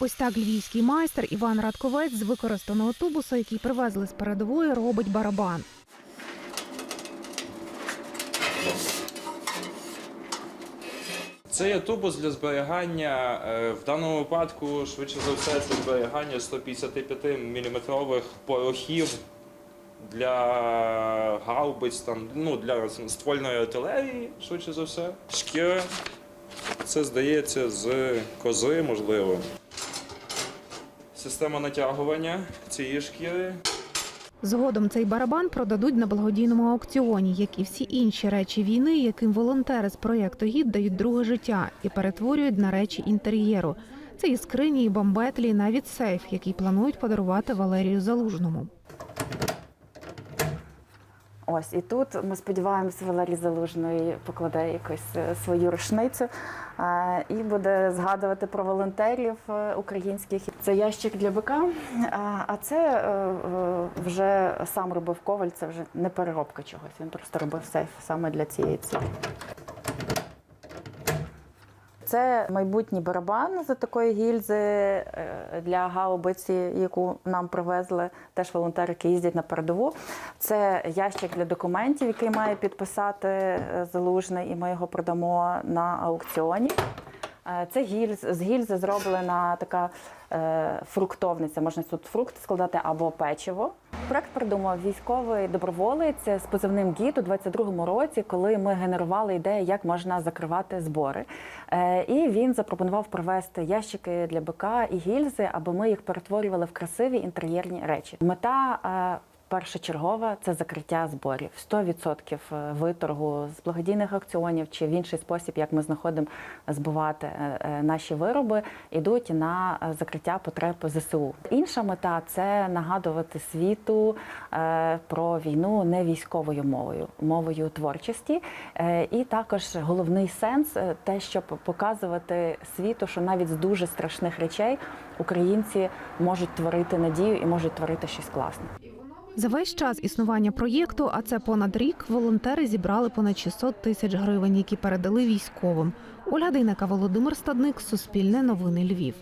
Ось так львівський майстер Іван Радковець з використаного тубуса, який привезли з передової, робить барабан. Це є тубус для зберігання. е, В даному випадку, швидше за все, це зберігання 155 мм порохів для гаубиць, там, ну, для ствольної артилерії, швидше за все. Шкіра. Це здається з кози, можливо. Система натягування цієї шкіри. Згодом цей барабан продадуть на благодійному аукціоні, як і всі інші речі війни, яким волонтери з проєкту гід дають друге життя і перетворюють на речі інтер'єру. Це і скрині, і бомбетлі, і навіть сейф, який планують подарувати Валерію Залужному. Ось і тут ми сподіваємося, Валерій Залужний покладе якусь е, свою рушницю і буде згадувати про волонтерів е, українських. Це ящик для бика, а- це е, вже сам робив коваль, це вже не переробка чогось. Він просто робив сейф саме для цієї цілі. Це майбутній барабан за такої гільзи е, для гаубиці, яку нам привезли теж волонтери, які їздять на передову. Це ящик для документів, який має підписати е, залужний, і ми його продамо на аукціоні. Е, Це гільз з гільзи зроблена така е, фруктовниця. Можна тут фрукти складати або печиво. Проект придумав військовий доброволець з позивним гід у 22-му році, коли ми генерували ідею, як можна закривати збори. Е, і він запропонував провести ящики для бика і гільзи, аби ми їх перетворювали в красиві інтер'єрні речі. Мета е, Першочергова це закриття зборів. 100% виторгу з благодійних аукціонів чи в інший спосіб, як ми знаходимо збувати е, е, наші вироби, йдуть на е, закриття потреб ЗСУ. Інша мета це нагадувати світу е, про війну не військовою мовою, мовою творчості. Е, І також головний сенс е, те, щоб показувати світу, що навіть з дуже страшних речей українці можуть творити надію і можуть творити щось класне. За весь час існування проєкту, а це понад рік, волонтери зібрали понад 600 тисяч гривень, які передали військовим. Ольга Дейнека, Володимир Стадник, Суспільне новини Львів.